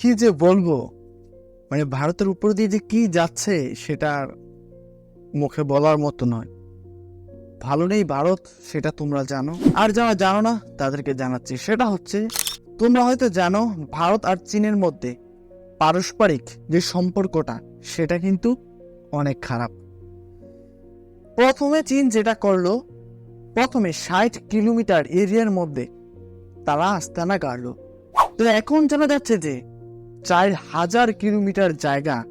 কি যে বলব? মানে ভারতের উপর দিয়ে যে কি যাচ্ছে সেটা মুখে বলার মতো নয়। ভালো নেই ভারত, সেটা তোমরা জানো। আর যারা জানো না, তাদেরকে জানাচ্ছি, সেটা হচ্ছে, তোমরা হয়তো জানো, ভারত আর চীনের মধ্যে পারস্পরিক যে সম্পর্কটা, সেটা কিন্তু অনেক খারাপ। প্রথমে চীন যেটা করল, প্রথমে ষাট কিলোমিটার এরিয়ার মধ্যে তারা আস্তানা গাড়লো তো এখন জানা যাচ্ছে যে চার হাজার কিলোমিটার জায়গা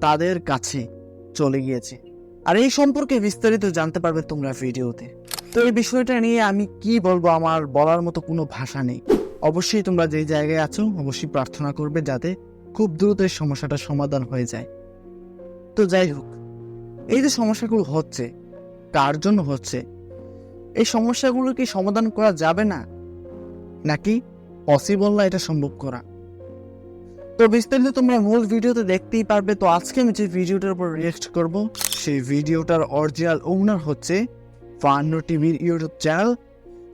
তাদের কাছে চলে গিয়েছে। আর এই সম্পর্কে বিস্তারিত জানতে পারবে তোমরা ভিডিওতে। তো এই বিষয়টা নিয়ে আমি কি বলব আমার বলার মতো কোনো ভাষা নেই। অবশ্যই তোমরা যেই জায়গায় আছো, অবশ্যই প্রার্থনা করবে যাতে খুব দ্রুত এই সমস্যাটা সমাধান হয়ে যায়। তো যাই হোক, এই যে সমস্যাগুলো হচ্ছে, কার জন্য হচ্ছে, এই সমস্যাগুলো কি সমাধান করা যাবে না? নাকি পসিবল না এটা সম্ভব করা? তো বিস্তারিত তোমরা মূল ভিডিওতে দেখতেই পারবে, তো আজকে আমি যে ভিডিওটার উপর রিয়েক্ট করব, সেই ভিডিওটার অরিজিনাল ওনার হচ্ছে বান্ন টিভির ইউটিউব চ্যানেল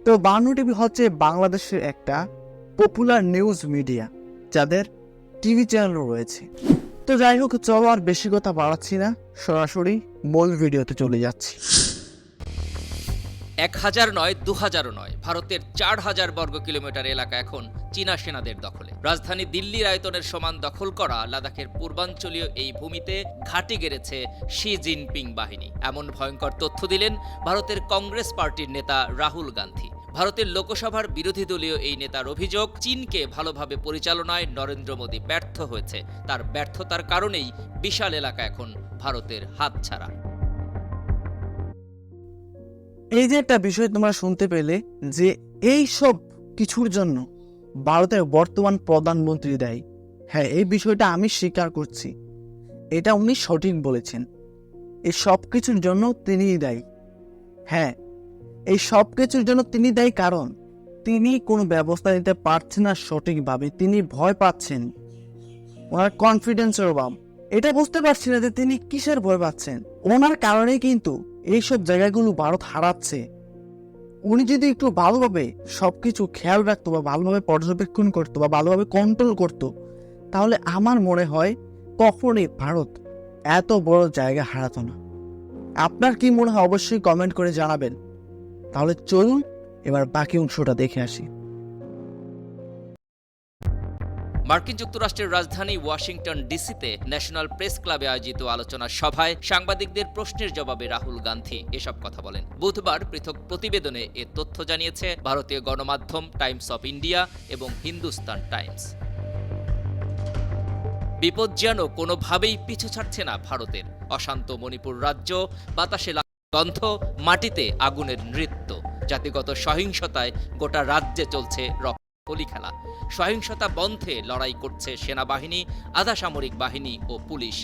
তো বান্ন টিভি হচ্ছে বাংলাদেশের একটা পপুলার নিউজ মিডিয়া যাদের টিভি চ্যানেলও রয়েছে। তো যাই হোক, চলো আর বেশি কথা বাড়াচ্ছি না, সরাসরি মূল ভিডিওতে চলে যাচ্ছি। এক হাজার নয়, দু হাজারও নয়, ভারতের চার হাজার বর্গ কিলোমিটার এলাকা এখন চীনা সেনাদের দখলে। রাজধানী দিল্লির আয়তনের সমান দখল করা লাদাখের পূর্বাঞ্চলীয় এই ভূমিতে ঘাঁটি গেড়েছে শি জিনপিং বাহিনী। এমন ভয়ঙ্কর তথ্য দিলেন ভারতের কংগ্রেস পার্টির নেতা রাহুল গান্ধী। ভারতের লোকসভার বিরোধী দলীয় এই নেতার অভিযোগ, চীনকে ভালোভাবে পরিচালনায় নরেন্দ্র মোদী ব্যর্থ হয়েছে। তার ব্যর্থতার কারণেই বিশাল এলাকা এখন ভারতের হাতছাড়া। এই যে একটা বিষয় তোমরা শুনতে পেলে যে এই সব কিছুর জন্য ভারতের বর্তমান প্রধানমন্ত্রী দেয়। হ্যাঁ এই বিষয়টা আমি স্বীকার করছি। এটা উনি সঠিক বলেছেন। এই সব কিছুর জন্য তিনিই দায়ী। হ্যাঁ এই সব কিছুর জন্য তিনি দায়ী কারণ তিনি কোনো ব্যবস্থা নিতে পারছেন না সঠিকভাবে। তিনি ভয় পাচ্ছেন। ওনার কনফিডেন্সের অভাব। এটা বুঝতে পারছি না যে তিনি কিসের ভয় পাচ্ছেন। ওনার কারণেই কিন্তু এইসব জায়গাগুলো ভারত হারাচ্ছে। উনি যদি একটু ভালোভাবে সব কিছু খেয়াল রাখতো বা ভালোভাবে পর্যবেক্ষণ করতো বা ভালোভাবে কন্ট্রোল করতো, তাহলে আমার মনে হয় কখনই ভারত এত বড় জায়গা হারাতো না। আপনার কি মনে হয় অবশ্যই কমেন্ট করে জানাবেন। তাহলে চলুন, এবার বাকি অংশটা দেখে আসি। মার্কিন যুক্তরাষ্ট্রের রাজধানী ওয়াশিংটন ডিসিতে ন্যাশনাল প্রেস ক্লাবে আয়োজিত আলোচনা সভায় সাংবাদিকদের প্রশ্নের জবাবে রাহুল গান্ধী এসব কথা বলেন। বুধবার পৃথক প্রতিবেদনে এ তথ্য জানিয়েছে ভারতীয় গণমাধ্যম টাইমস অফ ইন্ডিয়া এবং হিন্দুস্তান টাইমস। বিপদ যেন কোনোভাবেই পিছু ছাড়ছে না ভারতের। অশান্ত মণিপুর রাজ্য, বাতাসে গন্ধ, মাটিতে আগুনের নৃত্য। জাতিগত সহিংসতায় গোটা রাজ্যে চলছে রক্তকলি খেলা। সহিংসতা বন্ধে লড়াই করছে সেনাবাহিনী আধা বাহিনী ও পুলিশ।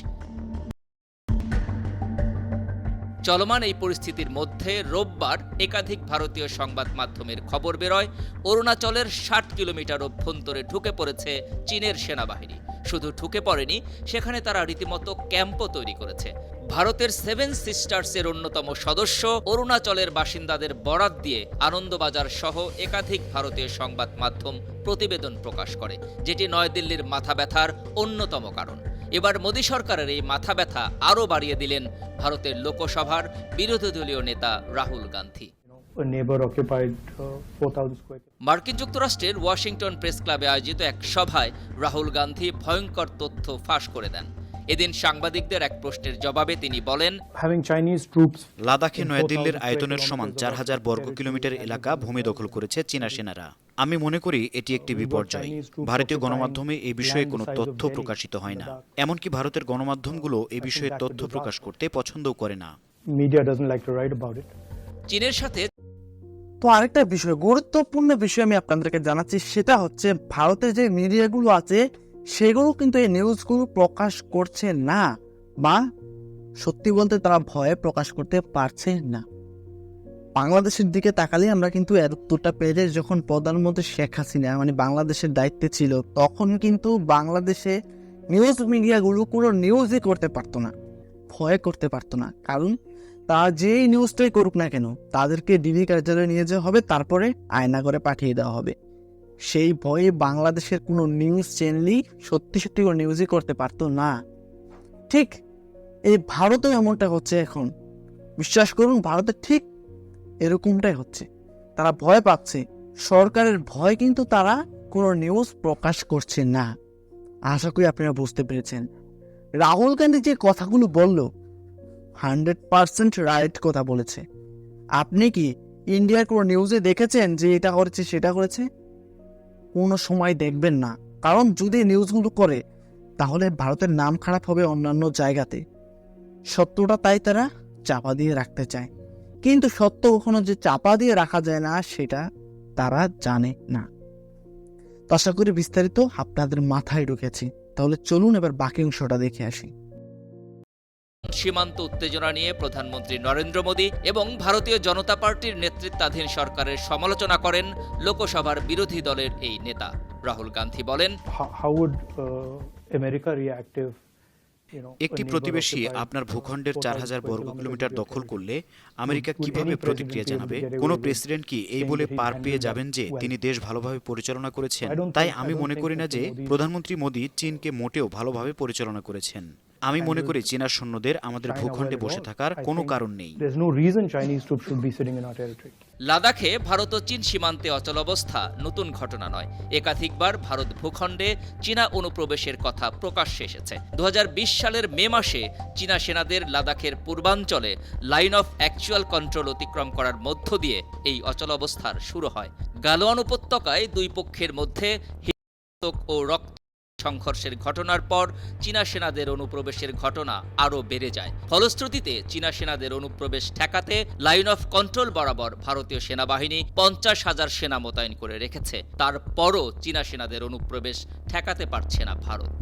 চলমান এই পরিস্থিতির মধ্যে রোববার একাধিক ভারতীয় সংবাদ মাধ্যমের খবর বেরোয়। অরুণাচলের ষাট কিলোমিটার অভ্যন্তরে ঢুকে পড়েছে চীনের সেনাবাহিনী। শুধু ঢুকে পড়েনি, সেখানে তারা রীতিমতো ক্যাম্পও তৈরি করেছে। ভারতের সেভেন সিস্টার্সের অন্যতম সদস্য অরুণাচলের বাসিন্দাদের বরাত দিয়ে আনন্দবাজার সহ একাধিক ভারতীয় সংবাদ মাধ্যম প্রতিবেদন প্রকাশ করে যেটি নয়াদিল্লির মাথা ব্যথার অন্যতম কারণ এবার মোদী সরকারের এই মাথা ব্যথা আরও বাড়িয়ে দিলেন ভারতের লোকসভার বিরোধী দলীয় নেতা Rahul Gandhi uh, 4,000 square kilometers. মার্কিন যুক্তরাষ্ট্রের ওয়াশিংটন প্রেস ক্লাবে আয়োজিত এক সভায় রাহুল গান্ধী ভয়ঙ্কর তথ্য ফাঁস করে দেন এদিন সাংবাদিকদের এক প্রশ্নের জবাবে তিনি বলেন লাদাখে নয়াদিল্লির আয়তনের সমান চার হাজার বর্গ কিলোমিটার এলাকা ভূমি দখল করেছে চীনা সেনারা। আমি মনে করি এটি একটি বিপর্যয়। ভারতীয় গণমাধ্যমে এই বিষয়ে কোনো তথ্য প্রকাশিত হয় না। এমনকি ভারতের গণমাধ্যমগুলো এই I বিষয়ে তথ্য প্রকাশ করতে পছন্দও করে না. চীনের সাথে তো আরেকটা বিষয় গুরুত্বপূর্ণ বিষয় আমি আপনাদেরকে জানাচ্ছি সেটা হচ্ছে ভারতের যে মিডিয়াগুলো আছে সেগুলো কিন্তু এই নিউজগুলো প্রকাশ করছে না বা সত্যি বলতে তারা ভয়ে প্রকাশ করতে পারছে না। বাংলাদেশের দিকে তাকালে আমরা কিন্তু পেয়ে যাই যখন প্রধানমন্ত্রী শেখ হাসিনা মানে বাংলাদেশের দায়িত্বে ছিল, তখন কিন্তু বাংলাদেশে নিউজ মিডিয়াগুলো কোনো নিউজই করতে পারতো না, ভয় করতে পারতো না। কারণ তারা যেই নিউজটাই করুক না কেন, তাদেরকে ডিবি কার্যালয়ে নিয়ে যাওয়া হবে, তারপরে আয়না করে পাঠিয়ে দেওয়া হবে। সেই ভয়ে বাংলাদেশের কোনো নিউজ চ্যানেলই সত্যি সত্যি কোনো নিউজই করতে পারতো না। ঠিক, এই ভারতেও এমনটা হচ্ছে এখন। বিশ্বাস করুন, ভারতে ঠিক এরকমটাই হচ্ছে। তারা ভয় পাচ্ছে। সরকারের ভয় কিন্তু তারা কোনো নিউজ প্রকাশ করছে না। আশা করি আপনারা বুঝতে পেরেছেন। রাহুল গান্ধী যে কথাগুলো বলল হান্ড্রেড পার্সেন্ট রাইট কথা বলেছে। আপনি কি ইন্ডিয়ার কোনো নিউজে দেখেছেন যে এটা করেছে, সেটা করেছে? কোনো সময় দেখবেন না। কারণ যদি নিউজগুলো করে, তাহলে ভারতের নাম খারাপ হবে অন্যান্য জায়গাতে। সত্যটা তাই তারা চাপা দিয়ে রাখতে চায়। কিন্তু সত্য কখনো যে চাপা দিয়ে রাখা যায় না, সেটা তারা জানে না। তো আশা করি বিস্তারিত আপনাদের মাথায় ঢুকেছি। তাহলে চলুন এবার বাকি অংশটা দেখে আসি। সীমান্ত উত্তেজনা নিয়ে প্রধানমন্ত্রী নরেন্দ্র মোদী এবং ভারতীয় জনতা পার্টির নেতৃত্বাধীন সরকারের সমালোচনা করেন লোকসভার বিরোধী দলের এই নেতা। রাহুল গান্ধী বলেন uh, একটি প্রতিবেশী আপনার ভূখণ্ডের চার হাজার বর্গ কিলোমিটার দখল করলে আমেরিকা কীভাবে প্রতিক্রিয়া জানাবে? কোনো প্রেসিডেন্ট কি এই বলে পার পেয়ে যাবেন যে তিনি দেশ ভালোভাবে পরিচালনা করেছেন? তাই আমি মনে করি না যে প্রধানমন্ত্রী মোদী চীনকে মোটেও ভালোভাবে পরিচালনা করেছেন। আমি মনে করি চীনা সৈন্যদের আমাদের ভূখণ্ডে বসে থাকার কোনো কারণ নেই. লাদাখে ভারত ও চীন সীমান্তে অচলাবস্থা নতুন ঘটনা নয়। একাধিকবার ভারত ভূখণ্ডে চীনা অনুপ্রবেশের কথা প্রকাশ্যে এসেছে। দু সালের মে মাসে চীনা সেনাদের লাদাখের পূর্বাঞ্চলে লাইন অফ অ্যাকচুয়াল কন্ট্রোল অতিক্রম করার মধ্য দিয়ে এই অচল অবস্থার শুরু হয়। গালোয়ান উপত্যকায় দুই পক্ষের মধ্যে হিংসক ও রক্ত সংঘর্ষের ঘটনার পর চীনা সেনাদের অনুপ্রবেশের ঘটনা আরও বেড়ে যায়। ফলশ্রুতিতে চীনা সেনাদের অনুপ্রবেশ ঠেকাতে লাইন অফ কন্ট্রোল বরাবর ভারতীয় সেনাবাহিনী পঞ্চাশ হাজার সেনা মোতায়েন করে রেখেছে। তারপরও চীনা সেনাদের অনুপ্রবেশ ঠেকাতে পারছে না ভারত।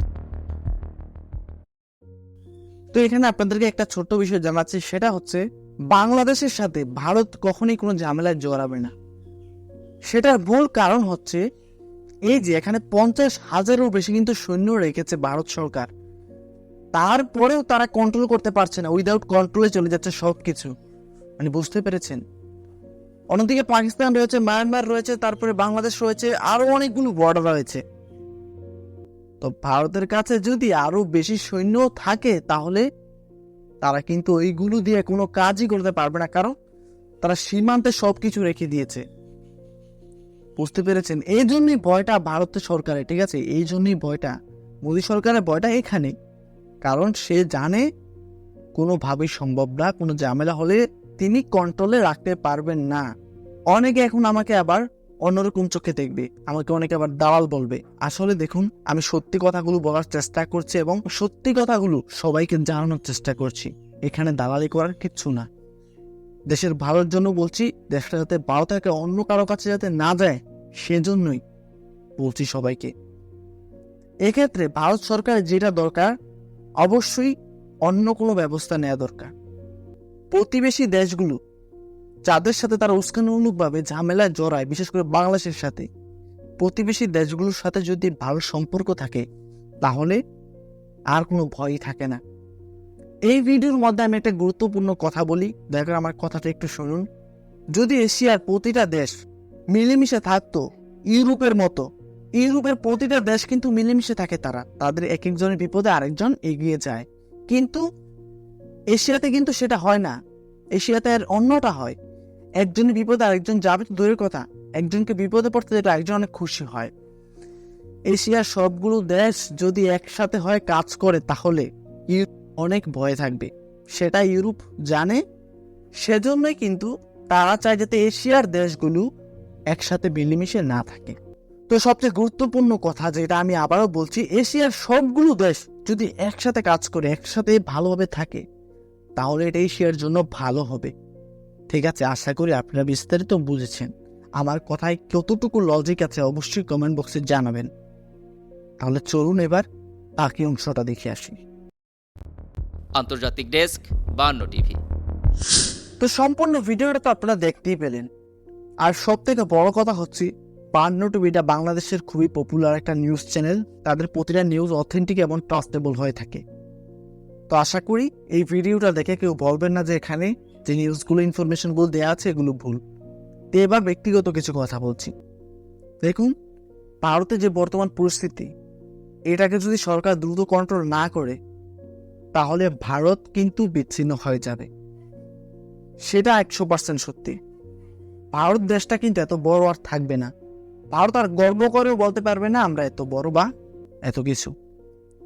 তো এখানে আপনাদেরকে একটা ছোট্ট বিষয় জানাচ্ছি, সেটা হচ্ছে বাংলাদেশের সাথে ভারত কখনোই কোনো ঝামেলায় জড়াবে না। সেটার মূল কারণ হচ্ছে এই যে, এখানে পঞ্চাশ হাজারেরও বেশি কিন্তু সৈন্য রেখেছে ভারত সরকার। তারপরেও তারা কন্ট্রোল করতে পারছে না উইদাউট কন্ট্রোলে চলে যাচ্ছে সব কিছু মানে বুঝতে পেরেছেন? অন্যদিকে পাকিস্তান রয়েছে মায়ানমার রয়েছে, তারপরে বাংলাদেশ রয়েছে আরও অনেকগুলো বর্ডার রয়েছে। তো ভারতের কাছে যদি আরও বেশি সৈন্য থাকে, তাহলে তারা কিন্তু ওইগুলো দিয়ে কোনো কাজই করতে পারবে না, কারণ তারা সীমান্তে সবকিছু রেখে দিয়েছে। বুঝতে পেরেছেন? এই জন্যই ভয়টা ভারতের সরকারের ঠিক আছে? এই জন্যই ভয়টা। মোদী সরকারের ভয়টা এখানে। কারণ সে জানে কোনোভাবেই সম্ভব না, কোনো ঝামেলা হলে তিনি কন্ট্রোলে রাখতে পারবেন না। অনেকে এখন আমাকে আবার অন্যরকম চোখে দেখবে। আমাকে অনেকে আবার দালাল বলবে। আসলে দেখুন, আমি সত্যি কথাগুলো বলার চেষ্টা করছি এবং সত্যি কথাগুলো সবাইকে জানানোর চেষ্টা করছি। এখানে দালালি করার কিচ্ছু না। দেশের ভালোর জন্য বলছি, দেশটা যাতে ভালো থাকে, অন্য কারও কাছে যাতে না যায়, সেজন্যই বলছি সবাইকে। এক্ষেত্রে ভারত সরকার যেটা দরকার, অবশ্যই অন্য কোনো ব্যবস্থা নেওয়া দরকার। প্রতিবেশী দেশগুলো, যাদের সাথে তারা উস্কানিমূলকভাবে ঝামেলায় জড়ায়, বিশেষ করে বাংলাদেশের সাথে, প্রতিবেশী দেশগুলোর সাথে যদি ভালো সম্পর্ক থাকে, তাহলে আর কোনো ভয়ই থাকে না। এই ভিডিওর মধ্যে আমি একটা গুরুত্বপূর্ণ কথা বলি। দয়া করে আমার কথাটা একটু শুনুন। যদি এশিয়ার প্রতিটা দেশ মিলেমিশে থাকতো, ইউরোপের মতো, ইউরোপের প্রতিটা দেশ কিন্তু মিলেমিশে থাকে তারা। তাদের এক একজনের বিপদে আরেকজন এগিয়ে যায়। কিন্তু এশিয়াতে কিন্তু সেটা হয় না। এশিয়াতে আর অন্যটা হয়। একজনের বিপদে আরেকজন যাবে তো দূরের কথা। একজনকে বিপদে পড়তে যেটা একজন অনেক খুশি হয়। এশিয়ার সবগুলো দেশ যদি একসাথে হয় কাজ করে তাহলে অনেক ভয় থাকবে। সেটা ইউরোপ জানে। সেজন্যই কিন্তু তারা চায় যাতে এশিয়ার দেশগুলো একসাথে মিলেমিশে না থাকে। তো সবচেয়ে গুরুত্বপূর্ণ কথা যেটা আমি আবারও বলছি, এশিয়ার সবগুলো দেশ যদি একসাথে কাজ করে, একসাথে ভালোভাবে থাকে, তাহলে এটা এশিয়ার জন্য ভালো হবে। ঠিক আছে, আশা করি আপনারা বিস্তারিত বুঝেছেন। আমার কথায় কতটুকু লজিক আছে অবশ্যই কমেন্ট বক্সে জানাবেন। তাহলে চলুন এবার বাকি অংশটা দেখে আসি। আন্তর্জাতিক ডেস্ক, বান্ন টিভি। তো সম্পূর্ণ ভিডিওটা তো আপনারা দেখতেই পেলেন। আর সব থেকে বড় কথা হচ্ছে, বান্ন টিভিটা বাংলাদেশের খুবই পপুলার একটা নিউজ চ্যানেল তাদের প্রতিটা নিউজ অথেন্টিক এবং ট্রাস্টেবল হয়ে থাকে। তো আশা করি এই ভিডিওটা দেখে কেউ বলবেন না যে এখানে যে নিউজগুলো ইনফরমেশনগুলো দেওয়া আছে, এগুলো ভুল। তো এবার ব্যক্তিগত কিছু কথা বলছি। দেখুন, ভারতে যে বর্তমান পরিস্থিতি, এটাকে যদি সরকার দ্রুত কন্ট্রোল না করে তাহলে ভারত কিন্তু বিচ্ছিন্ন হয়ে যাবে। সেটা একশো পার্সেন্ট সত্যি। ভারত দেশটা কিন্তু এত বড় আর থাকবে না। ভারত আর গর্ব করেও বলতে পারবে না, আমরা এত বড় বা এত কিছু।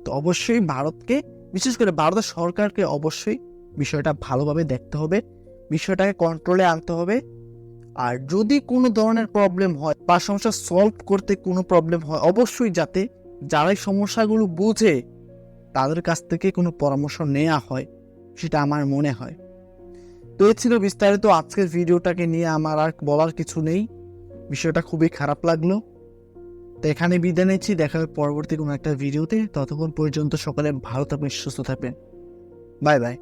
তো অবশ্যই ভারতকে, বিশেষ করে ভারতের সরকারকে অবশ্যই বিষয়টা ভালোভাবে দেখতে হবে, বিষয়টাকে কন্ট্রোলে আনতে হবে। আর যদি কোনো ধরনের প্রবলেম হয় বা সমস্যা সলভ করতে কোনো প্রবলেম হয়, অবশ্যই যাতে যারাই সমস্যাগুলো বুঝে তাদের কাছ থেকে কোনো পরামর্শ নেওয়া হয়, সেটা আমার মনে হয়। তো এ ছিল বিস্তারিত আজকের ভিডিওটাকে নিয়ে আমার আর বলার কিছু নেই। বিষয়টা খুবই খারাপ লাগল। তো এখানে বিদায় নিচ্ছি। দেখা হবে পরবর্তী কোনো একটা ভিডিওতে। ততক্ষণ পর্যন্ত সকালে ভালো থাকবেন, সুস্থ থাকবেন। Bye bye.